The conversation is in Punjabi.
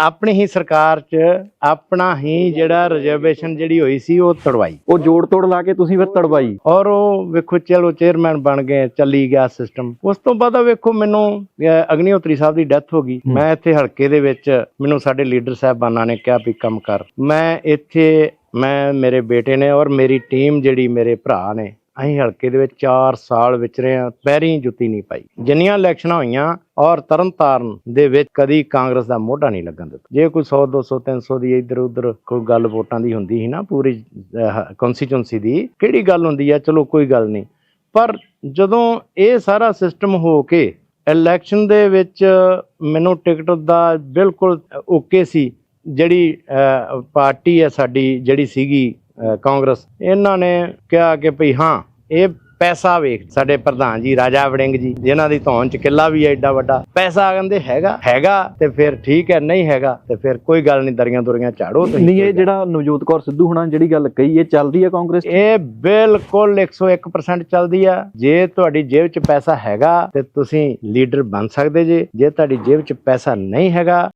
ਆਪਣੀ ਹੀ ਸਰਕਾਰ 'ਚ ਆਪਣਾ ਹੀ ਜਿਹੜਾ ਰਿਜ਼ਰਵੇਸ਼ਨ ਜਿਹੜੀ ਹੋਈ ਸੀ ਉਹ ਤੜਵਾਈ। ਉਹ ਜੋੜ ਤੋੜ ਲਾ ਕੇ ਤੁਸੀਂ ਫਿਰ ਤੜਵਾਈ। ਔਰ ਉਹ ਵੇਖੋ ਚਲੋ ਚੇਅਰਮੈਨ ਬਣ ਗਏ ਚੱਲੀ ਗਿਆ ਸਿਸਟਮ ਉਸ ਤੋਂ ਬਾਅਦ ਆ ਵੇਖੋ ਮੈਨੂੰ ਅਗਨੀਹੋਤਰੀ ਸਾਹਿਬ ਦੀ ਡੈਥ ਹੋ ਗਈ। ਮੈਂ ਇੱਥੇ ਹਲਕੇ ਦੇ ਵਿੱਚ ਮੈਨੂੰ ਸਾਡੇ ਲੀਡਰ ਸਾਹਿਬਾਨਾਂ ਨੇ ਕਿਹਾ ਵੀ ਕੰਮ ਕਰ। ਮੈਂ ਇੱਥੇ ਮੈਂ ਮੇਰੇ ਬੇਟੇ ਨੇ ਔਰ ਮੇਰੀ ਟੀਮ ਜਿਹੜੀ ਮੇਰੇ ਭਰਾ ਨੇ ਅਸੀਂ ਹਲਕੇ ਦੇ ਵਿੱਚ 4 ਸਾਲ ਵਿਚ ਰਹੇ ਹਾਂ, ਪੈਰੀ ਜੁੱਤੀ ਨਹੀਂ ਪਾਈ। ਜਿੰਨੀਆਂ ਇਲੈਕਸ਼ਨਾਂ ਹੋਈਆਂ ਔਰ ਤਰਨਤਾਰਨ ਦੇ ਵਿੱਚ ਕਦੀ ਕਾਂਗਰਸ ਦਾ ਮੋਢਾ ਨਹੀਂ ਲੱਗਣ ਦਿੱਤਾ। ਜੇ ਕੋਈ 100 200 300 ਦੀ ਇੱਧਰ ਉੱਧਰ ਕੋਈ ਗੱਲ ਵੋਟਾਂ ਦੀ ਹੁੰਦੀ ਸੀ ਨਾ, ਪੂਰੀ ਕਨਸਟੀਚੁਐਂਸੀ ਦੀ, ਕਿਹੜੀ ਗੱਲ ਹੁੰਦੀ ਆ? ਚਲੋ ਕੋਈ ਗੱਲ ਨਹੀਂ। ਪਰ ਜਦੋਂ ਇਹ ਸਾਰਾ ਸਿਸਟਮ ਹੋ ਕੇ ਇਲੈਕਸ਼ਨ ਦੇ ਵਿੱਚ ਮੈਨੂੰ ਟਿਕਟ ਦਾ ਬਿਲਕੁਲ ਓਕੇ ਸੀ। ਜਿਹੜੀ ਪਾਰਟੀ ਹੈ ਸਾਡੀ ਜਿਹੜੀ ਸੀਗੀ ਕਾਂਗਰਸ, ਇਹਨਾਂ ਨੇ ਕਿਹਾ ਕਿ ਭਈ ਹਾਂ ਇਹ ਪੈਸਾ ਵੇਖ ਸਾਡੇ ਪ੍ਰਧਾਨ ਜੀ ਰਾਜਾ ਵੜਿੰਗ ਜੀ ਜਿਨ੍ਹਾਂ ਦੀ ਧੌਣ ਚ ਕਿੱਲਾ ਵੀ ਹੈ ਏਡਾ ਵੱਡਾ ਪੈਸਾ ਕਹਿੰਦੇ ਹੈਗਾ ਹੈਗਾ ਤੇ ਫਿਰ ਠੀਕ ਹੈ ਨਹੀਂ ਹੈਗਾ ਤੇ ਫਿਰ ਕੋਈ ਗੱਲ ਨਹੀਂ ਦਰੀਆਂ ਦੁਰੀਆਂ ਝਾੜੋ ਤੁਸੀਂ। ਨਹੀਂ ਇਹ ਜਿਹੜਾ ਨਵਜੋਤ ਕੌਰ ਸਿੱਧੂ ਹੁਣਾਂ ਜਿਹੜੀ ਗੱਲ ਕਹੀ ਇਹ ਚੱਲਦੀ ਹੈ ਕਾਂਗਰਸ? ਇਹ ਬਿਲਕੁਲ 101% ਚੱਲਦੀ ਆ। ਜੇ ਤੁਹਾਡੀ ਜੇਬ 'ਚ ਪੈਸਾ ਹੈਗਾ ਤੇ ਤੁਸੀਂ ਲੀਡਰ ਬਣ ਸਕਦੇ ਜੇ। ਜੇ ਤੁਹਾਡੀ ਜੇਬ 'ਚ ਪੈਸਾ ਨਹੀਂ ਹੈਗਾ